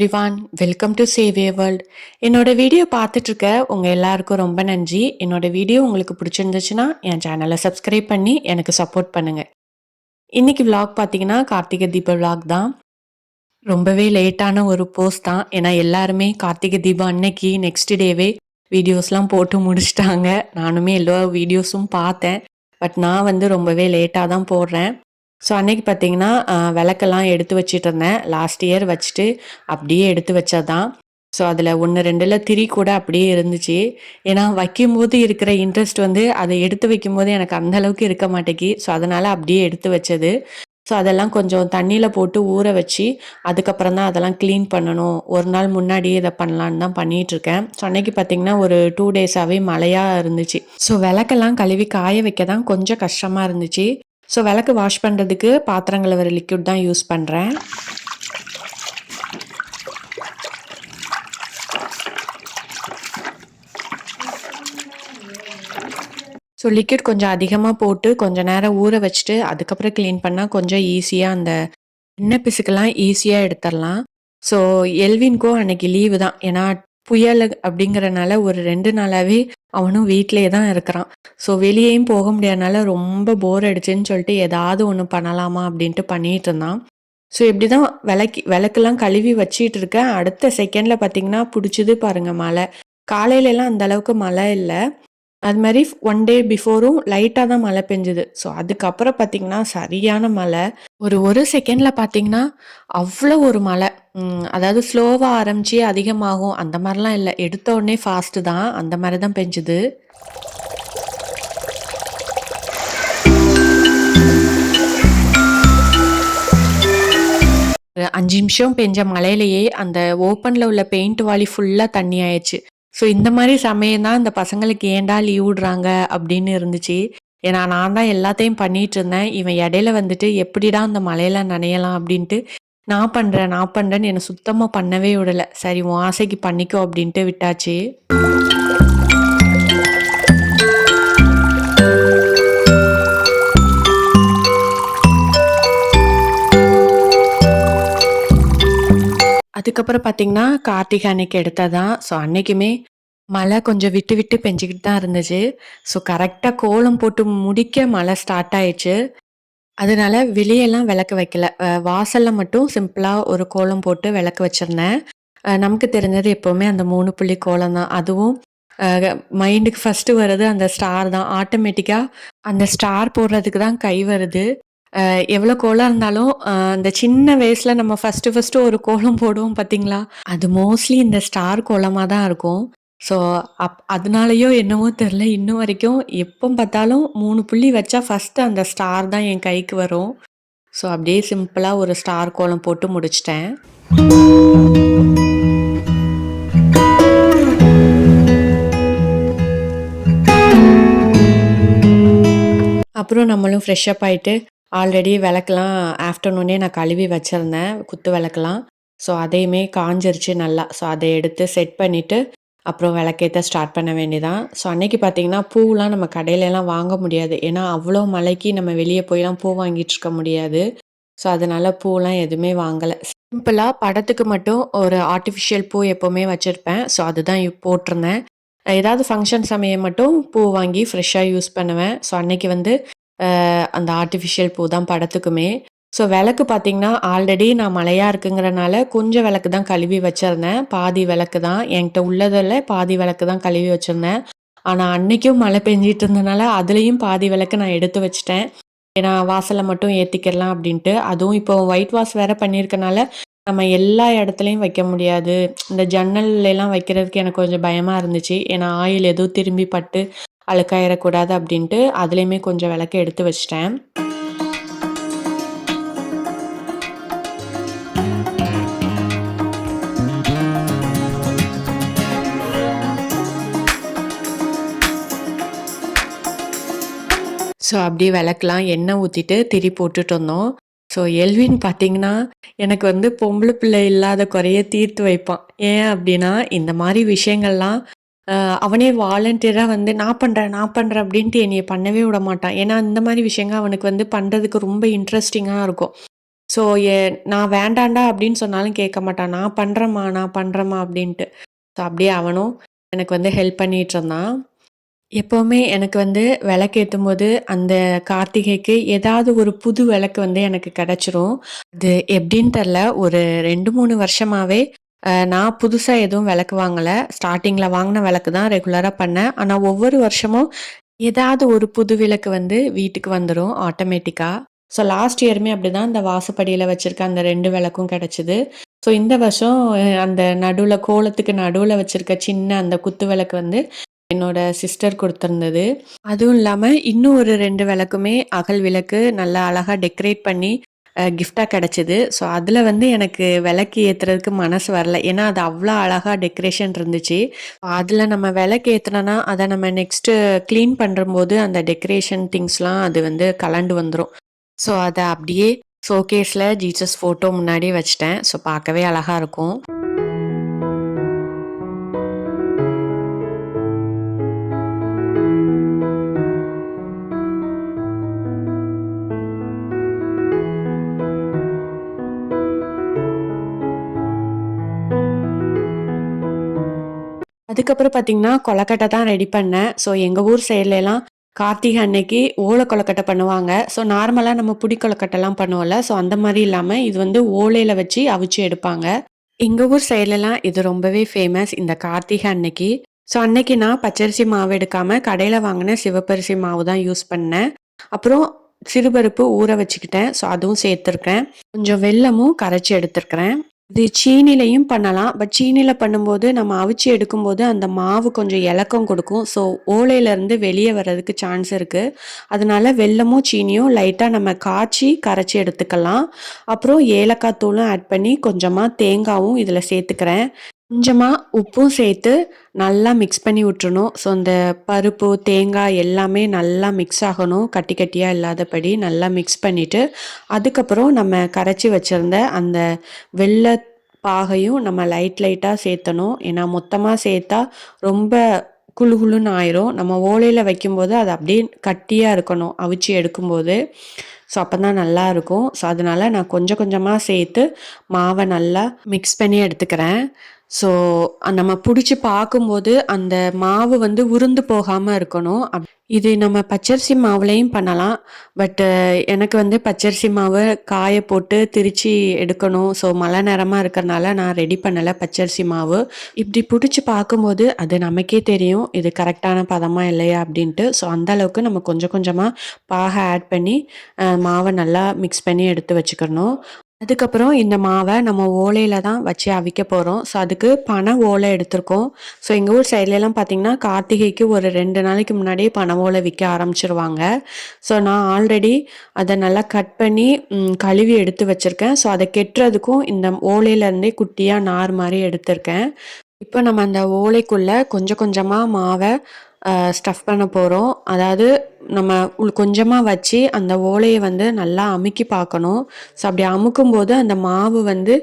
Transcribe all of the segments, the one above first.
Everyone welcome to சேவிய world என்னோட video பார்த்துட்ருக்க உங்கள் எல்லாருக்கும் ரொம்ப நன்றி. என்னோட வீடியோ உங்களுக்கு பிடிச்சிருந்துச்சுன்னா என் சேனலை சப்ஸ்கிரைப் பண்ணி எனக்கு சப்போர்ட் பண்ணுங்கள் இன்றைக்கி vlog பார்த்தீங்கன்னா கார்த்திகை தீப vlog தான். ரொம்பவே லேட்டான ஒரு போஸ்ட் தான். ஏன்னா எல்லாருமே கார்த்திகை தீபம் அன்னைக்கு நெக்ஸ்ட் டேவே வீடியோஸ்லாம் போட்டு முடிச்சிட்டாங்க. நானுமே எல்லா வீடியோஸும் பார்த்தேன். பட் நான் வந்து ரொம்பவே லேட்டாக தான் போடுறேன். ஸோ அன்னைக்கு பார்த்தீங்கன்னா விளக்கெல்லாம் எடுத்து வச்சிட்டு இருந்தேன் லாஸ்ட் இயர் வச்சுட்டு அப்படியே எடுத்து வச்சாதான் ஸோ அதில் ஒன்று ரெண்டில் திரி கூட அப்படியே இருந்துச்சு. ஏன்னா வைக்கும்போது இருக்கிற இன்ட்ரெஸ்ட் வந்து அதை எடுத்து வைக்கும்போது எனக்கு அந்த அளவுக்கு இருக்க மாட்டேங்கி. ஸோ அதனால் அப்படியே எடுத்து வச்சது. ஸோ அதெல்லாம் கொஞ்சம் தண்ணியில் போட்டு ஊற வச்சு அதுக்கப்புறம் தான் அதெல்லாம் க்ளீன் பண்ணணும். ஒரு நாள் முன்னாடியே இதை பண்ணலான்னு தான் பண்ணிகிட்ருக்கேன் ஸோ அன்னைக்கு பார்த்தீங்கன்னா ஒரு டூ டேஸாகவே மழையாக இருந்துச்சு. ஸோ விளக்கெல்லாம் கழுவி காய வைக்க தான் கொஞ்சம் கஷ்டமாக இருந்துச்சு. ஸோ விளக்கு வாஷ் பண்ணுறதுக்கு பாத்திரங்களை வர லிக்விட் தான் யூஸ் பண்ணுறேன் ஸோ லிக்விட் கொஞ்சம் அதிகமாக போட்டு கொஞ்சம் நேரம் ஊற வச்சுட்டு அதுக்கப்புறம் க்ளீன் பண்ணால் கொஞ்சம் ஈஸியாக அந்த எண்ணெய் பிசுக்கெல்லாம் ஈஸியாக எடுத்துடலாம். ஸோ எல்வின்கோ அன்னைக்கு லீவு தான். ஏன்னா புயல் அப்படிங்கிறனால ஒரு ரெண்டு நாளாகவே அவனும் வீட்டிலே தான் இருக்கிறான். ஸோ வெளியேயும் போக முடியாதனால ரொம்ப போர் அடிச்சுன்னு சொல்லிட்டு ஏதாவது ஒன்று பண்ணலாமா அப்படின்ட்டு பண்ணிட்டு இருந்தான். ஸோ இப்படி தான் விளக்கி விளக்கெல்லாம் கழுவி வச்சிட்டு இருக்கேன். அடுத்த செகண்டில் பார்த்தீங்கன்னா பிடிச்சது பாருங்கள் மழை. காலையிலலாம் அந்த அளவுக்கு மழை இல்லை. அது மாதிரி ஒன் டே பிஃபோரும் லைட்டாக தான் மழை பெஞ்சுது. ஸோ அதுக்கப்புறம் பார்த்தீங்கன்னா சரியான மழை. ஒரு ஒரு செகண்டில் பார்த்தீங்கன்னா அவ்வளோ ஒரு மழை. அதாவது ஸ்லோவாக ஆரம்பிச்சு அதிகமாகும். அந்த மாதிரிலாம் இல்லை. எடுத்த உடனே ஃபாஸ்ட்டு தான். அந்த மாதிரி தான் பெஞ்சுது. அஞ்சு நிமிஷம் பெஞ்ச மழையிலேயே அந்த ஓப்பனில் உள்ள பெயிண்ட் வாலி ஃபுல்லாக தண்ணி ஆயிடுச்சு. ஸோ இந்த மாதிரி சமயம் தான் இந்த பசங்களுக்கு ஏன்டா லீவ் விடுறாங்க அப்படின்னு இருந்துச்சு. ஏன்னா நான் தான் எல்லாத்தையும் பண்ணிட்டு இருந்தேன். இவன் இடையில வந்துட்டு எப்படிடா அந்த மழையில நனையலாம் அப்படின்ட்டு நான் பண்ணுறேன் நான் பண்ணுறேன்னு என்னை சுத்தமாக பண்ணவே விடலை. சரி உன் ஆசைக்கு பண்ணிக்கோ அப்படின்ட்டு விட்டாச்சு. அதுக்கப்புறம் பார்த்தீங்கன்னா கார்த்திகை அன்னைக்கு எடுத்ததான் ஸோ அன்னைக்குமே மழை கொஞ்சம் விட்டு விட்டு பெஞ்சிக்கிட்டு தான் இருந்துச்சு. ஸோ கரெக்டாக கோலம் போட்டு முடிக்க மழை ஸ்டார்ட் ஆயிடுச்சு. அதனால வெளியெல்லாம் விளக்கு வைக்கல. வாசலில் மட்டும் சிம்பிளாக ஒரு கோலம் போட்டு விளக்கு வச்சிருந்தேன். நமக்கு தெரிஞ்சது எப்போவுமே அந்த மூணு புள்ளி கோலம் தான். அதுவும் மைண்டுக்கு ஃபஸ்ட்டு வர்றது அந்த ஸ்டார் தான். ஆட்டோமேட்டிக்காக அந்த ஸ்டார் போடுறதுக்கு தான் கை வருது. எவ்வளோ கோலம் இருந்தாலும் அந்த சின்ன வயசில் நம்ம ஃபஸ்ட்டு ஃபஸ்ட்டு ஒரு கோலம் போடுவோம் பார்த்தீங்களா அது மோஸ்ட்லி இந்த ஸ்டார் கோலமாக தான் இருக்கும். ஸோ அப் அதனாலயோ என்னவோ தெரில இன்னும் வரைக்கும் எப்போ பார்த்தாலும் மூணு புள்ளி வச்சா ஃபஸ்ட்டு அந்த ஸ்டார் தான் என் கைக்கு வரும். ஸோ அப்படியே சிம்பிளாக ஒரு ஸ்டார் கோலம் போட்டு முடிச்சிட்டேன். அப்புறம் நம்மளும் ஃப்ரெஷ் அப் ஆல்ரெடி விளக்கெலாம் ஆஃப்டர்நூனே நான் கழுவி வச்சுருந்தேன். குத்து விளக்கெலாம். ஸோ அதையுமே காஞ்சிருச்சு நல்லா. ஸோ அதை எடுத்து செட் பண்ணிவிட்டு அப்புறம் விளக்கேற்ற ஸ்டார்ட் பண்ண வேண்டியதான் ஸோ அன்னைக்கு பார்த்தீங்கன்னா பூவெலாம் நம்ம கடையிலலாம் வாங்க முடியாது. ஏன்னா அவ்வளோ மழைக்கு நம்ம வெளியே போயெலாம் பூ வாங்கிட்டு இருக்க முடியாது. ஸோ அதனால பூலாம் எதுவுமே வாங்கலை. சிம்பிளாக படத்துக்கு மட்டும் ஒரு ஆர்டிஃபிஷியல் பூ எப்போவுமே வச்சுருப்பேன். ஸோ அதுதான் போட்டிருந்தேன். ஏதாவது ஃபங்க்ஷன் சமயம் மட்டும் பூ வாங்கி ஃப்ரெஷ்ஷாக யூஸ் பண்ணுவேன். ஸோ அன்னைக்கு வந்து அந்த ஆர்டிஃபிஷியல் பூ தான் படத்துக்குமே. ஸோ விளக்கு பார்த்தீங்கன்னா ஆல்ரெடி நான் மழையாக இருக்குங்கிறனால கொஞ்சம் விளக்கு தான் கழுவி வச்சுருந்தேன். பாதி விளக்கு தான். என்கிட்ட உள்ளதில் பாதி விளக்கு தான் கழுவி வச்சுருந்தேன். ஆனால் அன்றைக்கும் மழை பெஞ்சிட்டு இருந்தனால அதுலேயும் பாதி விளக்கு நான் எடுத்து வச்சிட்டேன். ஏன்னா வாசலை மட்டும் ஏற்றிக்கிடலாம் அப்படின்ட்டு. அதுவும் இப்போ ஒயிட் வாஷ் வேற பண்ணியிருக்கனால நம்ம எல்லா இடத்துலையும் வைக்க முடியாது. இந்த ஜன்னல்லாம் வைக்கிறதுக்கு எனக்கு கொஞ்சம் பயமாக இருந்துச்சு. ஏன்னா ஆயில் எதுவும் திரும்பி பட்டு அழுக்காயிடக்கூடாது அப்படின்ட்டு அதுலேயுமே கொஞ்சம் விளக்க எடுத்து வச்சிட்டேன். ஸோ அப்படியே விளக்கலாம் எண்ணெய் ஊற்றிட்டு திரி போட்டுட்டு வந்தோம். ஸோ எல்வின் பார்த்தீங்கன்னா எனக்கு வந்து பொம்பளை பிள்ளை இல்லாத குறைய தீர்த்து வைப்பான். ஏன் அப்படின்னா இந்த மாதிரி விஷயங்கள்லாம் அவனே வாலண்டியராக வந்து நான் பண்ணுறேன் நான் பண்ணுறேன் அப்படின்ட்டு என்னைய பண்ணவே விட மாட்டான். ஏன்னா இந்த மாதிரி விஷயங்கள் அவனுக்கு வந்து பண்ணுறதுக்கு ரொம்ப இன்ட்ரெஸ்டிங்காக இருக்கும். ஸோ ஏ நான் வேண்டாண்டா அப்படின்னு சொன்னாலும் கேட்க மாட்டான். நான் பண்ணுறேம்மா நான் பண்ணுறேம்மா அப்படின்ட்டு. ஸோ அப்படியே அவனும் எனக்கு வந்து ஹெல்ப் பண்ணிகிட்டு இருந்தான். எப்போவுமே எனக்கு வந்து விளக்கேற்றும் போது அந்த கார்த்திகைக்கு ஏதாவது ஒரு புது விளக்கு வந்து எனக்கு கிடச்சிரும். அது எப்படின்னு தெரில. ஒரு 2, 3 வருஷமாவே நான் புதுசாக எதுவும் விளக்கு வாங்கலை. ஸ்டார்டிங்கில் வாங்கின விளக்கு தான் ரெகுலராக பண்ணேன். ஆனால் ஒவ்வொரு வருஷமும் ஏதாவது ஒரு புது விளக்கு வந்து வீட்டுக்கு வந்துடும் ஆட்டோமேட்டிக்காக ஸோ லாஸ்ட் இயருமே அப்படிதான் இந்த வாசப்படியில் வச்சுருக்க அந்த ரெண்டு விளக்கும் கிடச்சிது. ஸோ இந்த வருஷம் அந்த நடுவில் கோலத்துக்கு நடுவில் வச்சுருக்க சின்ன அந்த குத்து விளக்கு வந்து என்னோட சிஸ்டர் கொடுத்துருந்தது. அதுவும் இல்லாமல் இன்னும் ஒரு ரெண்டு விளக்குமே அகல் விளக்கு நல்லா அழகாக டெக்கரேட் பண்ணி கிஃப்டாக கிடச்சிது ஸோ அதில் வந்து எனக்கு விளக்கு ஏற்றுறதுக்கு மனசு வரல. ஏன்னா, அது அவ்வளோ அழகாக டெக்கரேஷன் இருந்துச்சு. அதில் நம்ம விளக்கு ஏற்றுனோன்னா அதை நம்ம நெக்ஸ்ட்டு க்ளீன் பண்ணும்போது அந்த டெக்கரேஷன் திங்ஸ்லாம் அது வந்து கலண்டு வந்துடும் ஸோ அதை அப்படியே ஷோகேஸில் ஜீசஸ் ஃபோட்டோ முன்னாடி வச்சிட்டேன் ஸோ பார்க்கவே அழகாக இருக்கும். அதுக்கப்புறம் பார்த்தீங்கன்னா, கொலக்கட்டை தான் ரெடி பண்ணேன். ஸோ எங்கள் ஊர் சைட்லலாம் கார்த்திகை அன்னைக்கு ஓலை கொலக்கட்டை பண்ணுவாங்க. ஸோ நார்மலாக நம்ம புடி கொலக்கட்டைலாம் பண்ணுவோம்ல, ஸோ அந்த மாதிரி இல்லாமல் இது வந்து ஓலையில் வச்சு அவிச்சு எடுப்பாங்க. எங்கள் ஊர் சைட்லலாம் இது ரொம்பவே ஃபேமஸ் இந்த கார்த்திகை அன்னைக்கு. ஸோ அன்னைக்கு நான் பச்சரிசி மாவு எடுக்காமல் கடையில் வாங்கின சிவப்பரிசி மாவு தான் யூஸ் பண்ணேன். அப்புறம் சிறுபருப்பு ஊற வச்சுக்கிட்டேன். ஸோ அதுவும் சேர்த்துருக்கேன். கொஞ்சம் வெல்லமும் கரைச்சி எடுத்துருக்கிறேன். இது சீனிலையும் பண்ணலாம். பட் சீனியில் பண்ணும்போது நம்ம அவிச்சு எடுக்கும்போது அந்த மாவு கொஞ்சம் இலக்கம் கொடுக்கும். ஸோ ஓலையிலேருந்து வெளியே வர்றதுக்கு சான்ஸ் இருக்குது அதனால வெல்லமும், சீனியும் லைட்டாக நம்ம காய்ச்சி கரைச்சி எடுத்துக்கலாம். அப்புறம் ஏலக்காய் தூளும் ஆட் பண்ணி கொஞ்சமாக தேங்காவும் இதில் சேர்த்துக்கிறேன். கொஞ்சமாக உப்பும் சேர்த்து நல்லா மிக்ஸ் பண்ணி விட்டுறணும். ஸோ இந்த பருப்பு, தேங்காய் எல்லாமே நல்லா மிக்ஸ் ஆகணும். கட்டி கட்டியாக இல்லாதபடி நல்லா மிக்ஸ் பண்ணிவிட்டு அதுக்கப்புறம் நம்ம கரைச்சி வச்சுருந்த அந்த வெள்ளை பாகையும் நம்ம லைட் லைட்டாக சேர்த்தணும். ஏன்னா மொத்தமாக சேர்த்தா ரொம்ப குளு குளுன்னு ஆயிரும். நம்ம ஓலையில் வைக்கும்போது அது அப்படியே கட்டியாக இருக்கணும். அவிச்சு எடுக்கும்போது. ஸோ அப்போ தான் நல்லா இருக்கும் ஸோ அதனால நான் கொஞ்சம் கொஞ்சமாக சேர்த்து மாவை நல்லா மிக்ஸ் பண்ணி எடுத்துக்கிறேன். ஸோ நம்ம பிடிச்சி பார்க்கும்போது அந்த மாவு வந்து உருந்து போகாமல் இருக்கணும். அப் இது நம்ம பச்சரிசி மாவுலேயும் பண்ணலாம். பட்டு எனக்கு வந்து பச்சரிசி மாவு காய போட்டு திரிச்சு எடுக்கணும். ஸோ மழை நேரமாக இருக்கிறனால நான் ரெடி பண்ணலை பச்சரிசி மாவு. இப்படி பிடிச்சி பார்க்கும்போது அது நமக்கே தெரியும். இது கரெக்டான பதமாக இல்லையா அப்படின்ட்டு. ஸோ அந்த அளவுக்கு நம்ம கொஞ்சம் கொஞ்சமாக பாக ஆட் பண்ணி மாவை நல்லா மிக்ஸ் பண்ணி எடுத்து வச்சுக்கணும். அதுக்கப்புறம் இந்த மாவை நம்ம ஓலையில் தான் வச்சு அவிக்க போகிறோம் ஸோ அதுக்கு பனை ஓலை எடுத்திருக்கோம். ஸோ எங்கள் ஊர் சைட்லலாம் பார்த்திங்கன்னா கார்த்திகைக்கு ஒரு ரெண்டு நாளைக்கு முன்னாடியே பனை ஓலை விற்க ஆரம்பிச்சிருவாங்க ஸோ நான் ஆல்ரெடி அதை நல்லா கட் பண்ணி கழுவி எடுத்து வச்சுருக்கேன் ஸோ அதை கெட்டுறதுக்கும் இந்த ஓலையிலேருந்தே குட்டியாக நார் மாதிரி எடுத்திருக்கேன். இப்போ நம்ம அந்த ஓலைக்குள்ளே கொஞ்சம் கொஞ்சமாக மாவை ஸ்டஃப் பண்ண போகிறோம் அதாவது நம்ம கொஞ்சமாக வச்சு அந்த ஓலையை வந்து நல்லா அமுக்கி பார்க்கணும். ஸோ அப்படி அமுக்கும்போது அந்த மாவு வந்து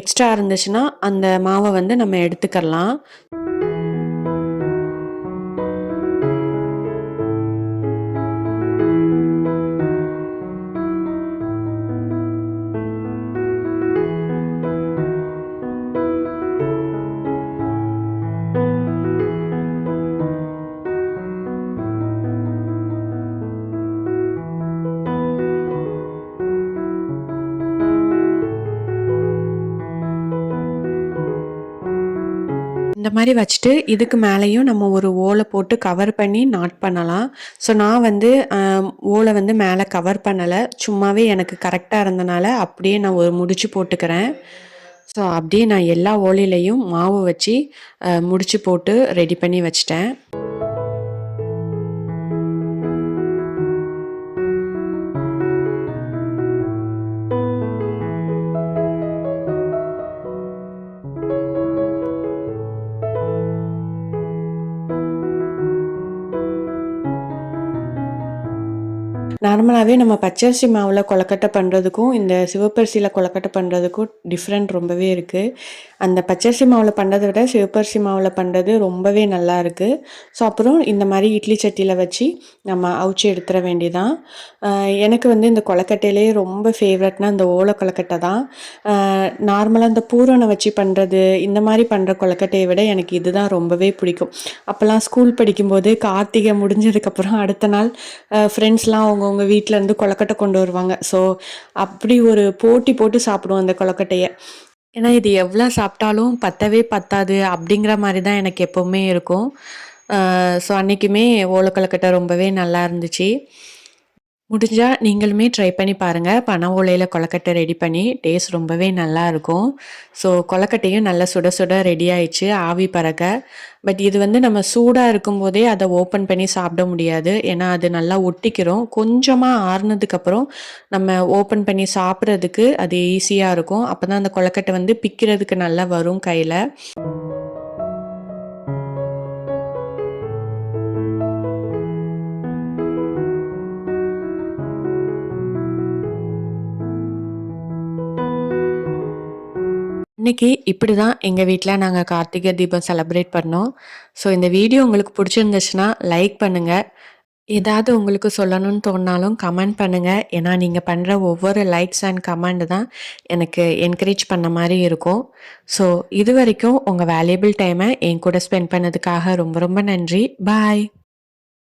எக்ஸ்ட்ரா இருந்துச்சுன்னா, அந்த மாவை வந்து நம்ம எடுத்துக்கலாம். மாதிரி வச்சுட்டு, இதுக்கு மேலேயும் நம்ம ஒரு ஓலை போட்டு கவர் பண்ணி நாட் பண்ணலாம். ஸோ நான் வந்து ஓலை வந்து மேலே கவர் பண்ணலை சும்மாவே எனக்கு கரெக்டாக இருந்தனால, அப்படியே நான் ஒரு முடிச்சு போட்டுக்கிறேன். ஸோ அப்படியே நான் எல்லா ஓலையிலையும் மாவு வச்சு முடிச்சு போட்டு ரெடி பண்ணி வச்சிட்டேன் நார்மலாகவே நம்ம பச்சரிசி மாவில் கொலக்கட்டை பண்ணுறதுக்கும் இந்த சிவப்பரிசியில் கொலக்கட்டை பண்ணுறதுக்கும் டிஃப்ரெண்ட் ரொம்பவே இருக்குது அந்த பச்சரிசி மாவில் பண்ணுறதை விட சிவப்பரிசி மாவில் பண்ணுறது ரொம்பவே நல்லா இருக்குது ஸோ அப்புறம் இந்த மாதிரி இட்லி சட்டியில் வச்சு நம்ம அவிச்சு எடுத்துட வேண்டியதான் எனக்கு வந்து இந்த கொழக்கட்டையிலே ரொம்ப ஃபேவரட்னா இந்த ஓலை கொலக்கட்டை தான். நார்மலாக இந்த பூரணை வச்சு பண்ணுறது இந்த மாதிரி பண்ணுற கொலக்கட்டையை விட எனக்கு இதுதான் ரொம்பவே பிடிக்கும். அப்போல்லாம் ஸ்கூல் படிக்கும்போது கார்த்திகை முடிஞ்சதுக்கப்புறம் அடுத்த நாள் ஃப்ரெண்ட்ஸ்லாம் அவங்க அவங்கவுங்க வீட்டிலேருந்து கொழக்கட்டை கொண்டு வருவாங்க. ஸோ அப்படி ஒரு போட்டி போட்டு சாப்பிடுவோம் அந்த கொழக்கட்டையை. ஏன்னா இது எவ்வளோ சாப்பிட்டாலும் பத்தவே பத்தாது அப்படிங்கிற மாதிரி தான் எனக்கு எப்போவுமே இருக்கும். ஸோ அன்றைக்குமே ஓலை ரொம்பவே நல்லா இருந்துச்சு. முடிஞ்சால் நீங்களுமே ட்ரை பண்ணி பாருங்கள் பனை ஓலையில் கொலக்கட்டை ரெடி பண்ணி டேஸ்ட் ரொம்பவே நல்லாயிருக்கும் ஸோ கொலக்கட்டையும் நல்லா சுட சுட ரெடி ஆயிடுச்சு. ஆவி பறக்க. பட் இது வந்து நம்ம சூடாக இருக்கும்போதே அதை ஓப்பன் பண்ணி சாப்பிட முடியாது. ஏன்னா அது நல்லா ஒட்டிக்கிறோம். கொஞ்சமாக ஆறுனதுக்கப்புறம் நம்ம ஓப்பன் பண்ணி சாப்பிட்றதுக்கு அது ஈஸியாக இருக்கும். அப்போ தான் அந்த கொலக்கட்டை வந்து பிக்கிறதுக்கு நல்லா வரும் கையில். இன்றைக்கி இப்படி தான் எங்கள் வீட்டில் நாங்கள் கார்த்திகை தீபம் செலப்ரேட் பண்ணோம். ஸோ இந்த வீடியோ உங்களுக்கு பிடிச்சிருந்துச்சுன்னா லைக் பண்ணுங்கள் ஏதாவது உங்களுக்கு சொல்லணும்னு தோணாலும் கமெண்ட் பண்ணுங்கள் ஏன்னா நீங்கள் பண்ணுற ஒவ்வொரு லைக்ஸ் அண்ட் கமெண்ட் தான் எனக்கு என்கரேஜ் பண்ண மாதிரி இருக்கும். ஸோ இது வரைக்கும் உங்கள் வேல்யூபிள் டைமை என் கூட ஸ்பெண்ட் பண்ணதுக்காக ரொம்ப ரொம்ப நன்றி. பாய்